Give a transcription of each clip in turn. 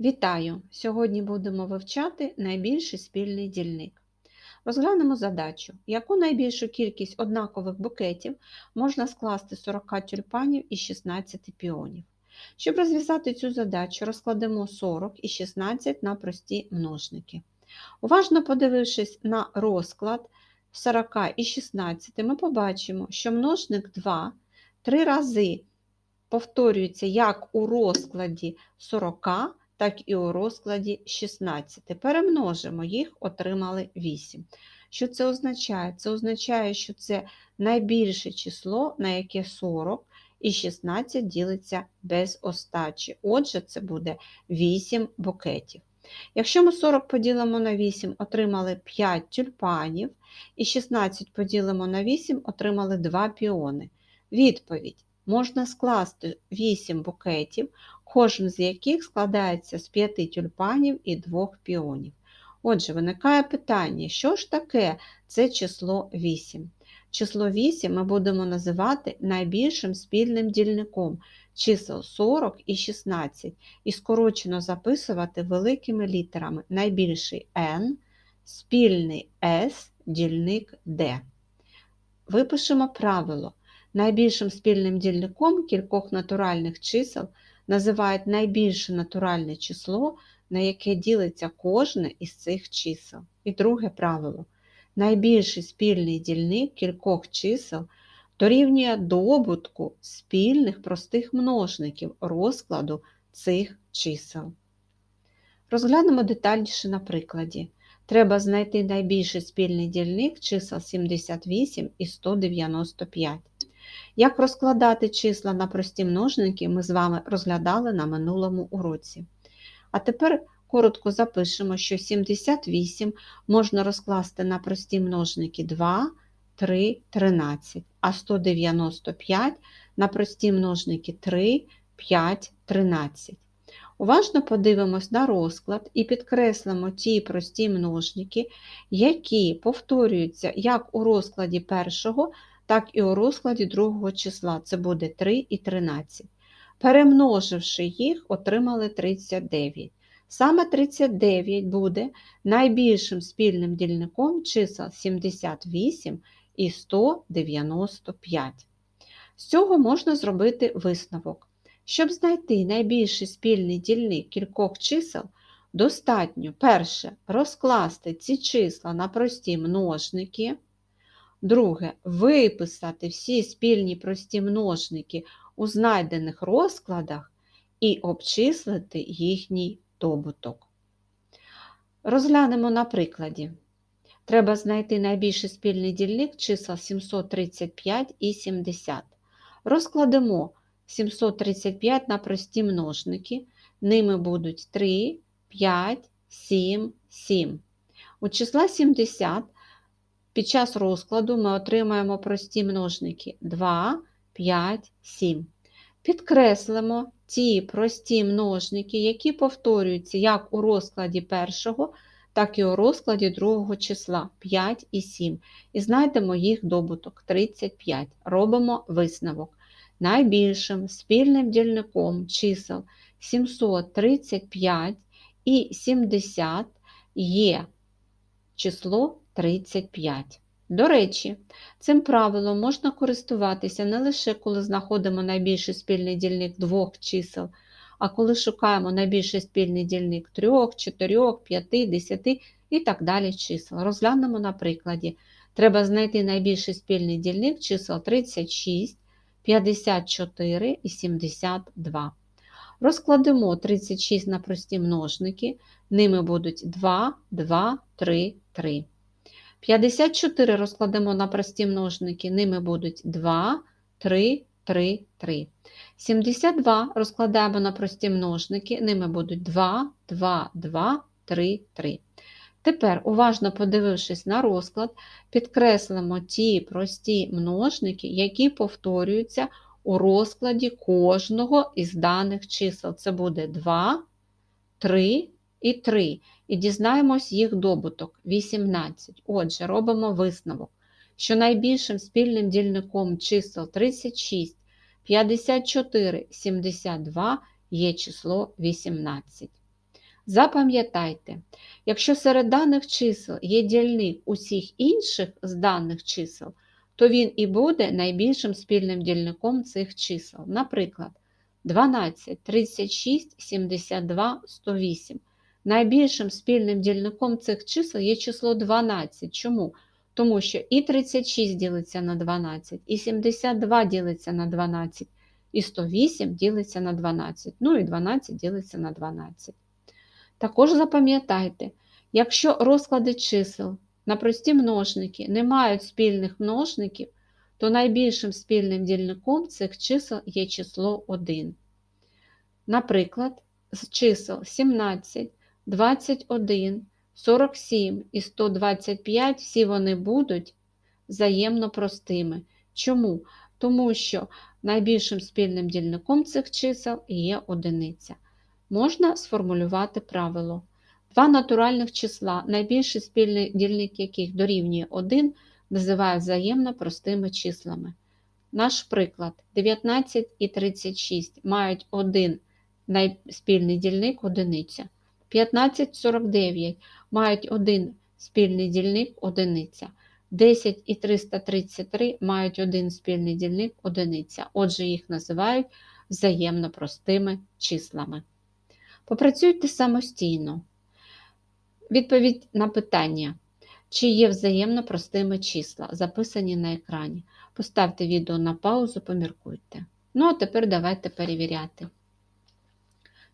Вітаю! Сьогодні будемо вивчати найбільший спільний дільник. Розглянемо задачу, яку найбільшу кількість однакових букетів можна скласти з 40 тюльпанів і 16 піонів. Щоб розв'язати цю задачу, розкладемо 40 і 16 на прості множники. Уважно подивившись на розклад 40 і 16, ми побачимо, що множник 2 три рази повторюється як у розкладі 40, так і у розкладі 16. Перемножимо їх, отримали 8. Що це означає? Це означає, що це найбільше число, на яке 40 і 16 ділиться без остачі. Отже, це буде 8 букетів. Якщо ми 40 поділимо на 8, отримали 5 тюльпанів, і 16 поділимо на 8, отримали 2 піони. Відповідь: можна скласти 8 букетів, кожен з яких складається з 5 тюльпанів і 2 піонів. Отже, виникає питання, що ж таке це число 8? Число 8 ми будемо називати найбільшим спільним дільником чисел 40 і 16 і скорочено записувати великими літерами найбільший n, спільний S, дільник D. Випишемо правило. Найбільшим спільним дільником кількох натуральних чисел називають найбільше натуральне число, на яке ділиться кожне із цих чисел. І друге правило. Найбільший спільний дільник кількох чисел дорівнює добутку спільних простих множників розкладу цих чисел. Розглянемо детальніше на прикладі. Треба знайти найбільший спільний дільник чисел 78 і 195. Як розкладати числа на прості множники, ми з вами розглядали на минулому уроці. А тепер коротко запишемо, що 78 можна розкласти на прості множники 2, 3, 13, а 195 на прості множники 3, 5, 13. Уважно подивимось на розклад і підкреслимо ті прості множники, які повторюються як у розкладі першого, так і у розкладі другого числа. Це буде 3 і 13. Перемноживши їх, отримали 39. Саме 39 буде найбільшим спільним дільником чисел 78 і 195. З цього можна зробити висновок. Щоб знайти найбільший спільний дільник кількох чисел, достатньо перше розкласти ці числа на прості множники. Друге виписати всі спільні прості множники у знайдених розкладах і обчислити їхній добуток. Розглянемо на прикладі. Треба знайти найбільший спільний дільник чисел 735 і 70. Розкладемо 735 на прості множники. Ними будуть 3, 5, 7, 7. У числа 70 під час розкладу ми отримаємо прості множники 2, 5, 7. Підкреслимо ті прості множники, які повторюються як у розкладі першого, так і у розкладі другого числа 5 і 7. І знайдемо їх добуток 35. Робимо висновок. Найбільшим спільним дільником чисел 735 і 70 є число 35. До речі, цим правилом можна користуватися не лише коли знаходимо найбільший спільний дільник двох чисел, а коли шукаємо найбільший спільний дільник 3, 4, 5, 10 і так далі чисел. Розглянемо на прикладі. Треба знайти найбільший спільний дільник чисел 36, 54 і 72. Розкладемо 36 на прості множники, ними будуть 2, 2, 3, 3. 54 розкладемо на прості множники, ними будуть 2, 3, 3, 3. 72 розкладаємо на прості множники, ними будуть 2, 2, 2, 3, 3. Тепер, уважно подивившись на розклад, підкреслимо ті прості множники, які повторюються у розкладі кожного із даних чисел. Це буде 2, 3 і 3. І дізнаємось їх добуток 18. Отже, робимо висновок, що найбільшим спільним дільником чисел 36, 54, 72 є число 18. Запам'ятайте, якщо серед даних чисел є дільник усіх інших з даних чисел, то він і буде найбільшим спільним дільником цих чисел. Наприклад, 12, 36, 72, 108. Найбільшим спільним дільником цих чисел є число 12. Чому? Тому що і 36 ділиться на 12, і 72 ділиться на 12, і 108 ділиться на 12, ну і 12 ділиться на 12. Також запам'ятайте, якщо розклади чисел на прості множники не мають спільних множників, то найбільшим спільним дільником цих чисел є число 1. Наприклад, з чисел 17, 21, 47 і 125 всі вони будуть взаємно простими. Чому? Тому що найбільшим спільним дільником цих чисел є одиниця. Можна сформулювати правило. Два натуральних числа, найбільший спільний дільник яких дорівнює 1, називають взаємно простими числами. Наш приклад 19 і 36 мають один спільний дільник одиниця. 15 49 мають один спільний дільник одиниця. 10 і 333 мають один спільний дільник одиниця. Отже, їх називають взаємно простими числами. Попрацюйте самостійно. Відповідь на питання, чи є взаємно простими числа, записані на екрані. Поставте відео на паузу, поміркуйте. Ну, а тепер давайте перевіряти.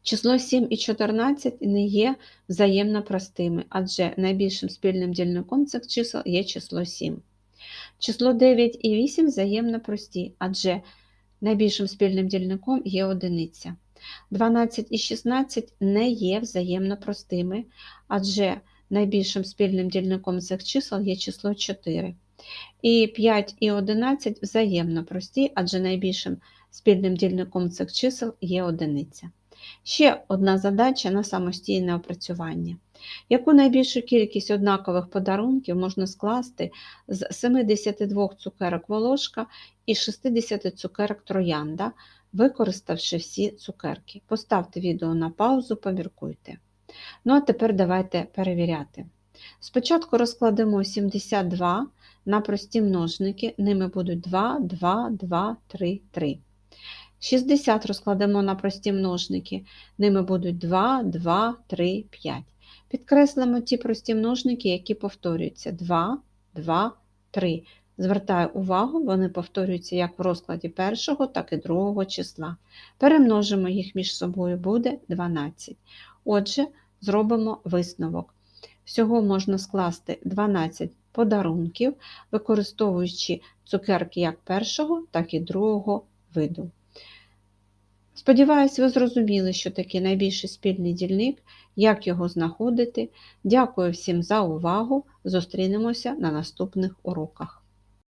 Число 7 і 14 не є взаємно простими, адже найбільшим спільним дільником цих чисел є число 7. Число 9 і 8 взаємно прості, адже найбільшим спільним дільником є одиниця. 12 і 16 не є взаємно простими, адже найбільшим спільним дільником цих чисел є число 4. І 5 і 11 взаємно прості, адже найбільшим спільним дільником цих чисел є одиниця. Ще одна задача на самостійне опрацювання. Яку найбільшу кількість однакових подарунків можна скласти з 72 цукерок волошка і 60 цукерок троянда, використавши всі цукерки? Поставте відео на паузу, поміркуйте. Ну, а тепер давайте перевіряти. Спочатку розкладемо 72 на прості множники, ними будуть 2, 2, 2, 3, 3. 60 розкладемо на прості множники, ними будуть 2, 2, 3, 5. Підкреслимо ті прості множники, які повторюються 2, 2, 3. Звертаю увагу, вони повторюються як в розкладі першого, так і другого числа. Перемножимо їх між собою, буде 12. Отже, зробимо висновок. Всього можна скласти 12 подарунків, використовуючи цукерки як першого, так і другого виду. Сподіваюсь, ви зрозуміли, що таке найбільший спільний дільник, як його знаходити. Дякую всім за увагу. Зустрінемося на наступних уроках.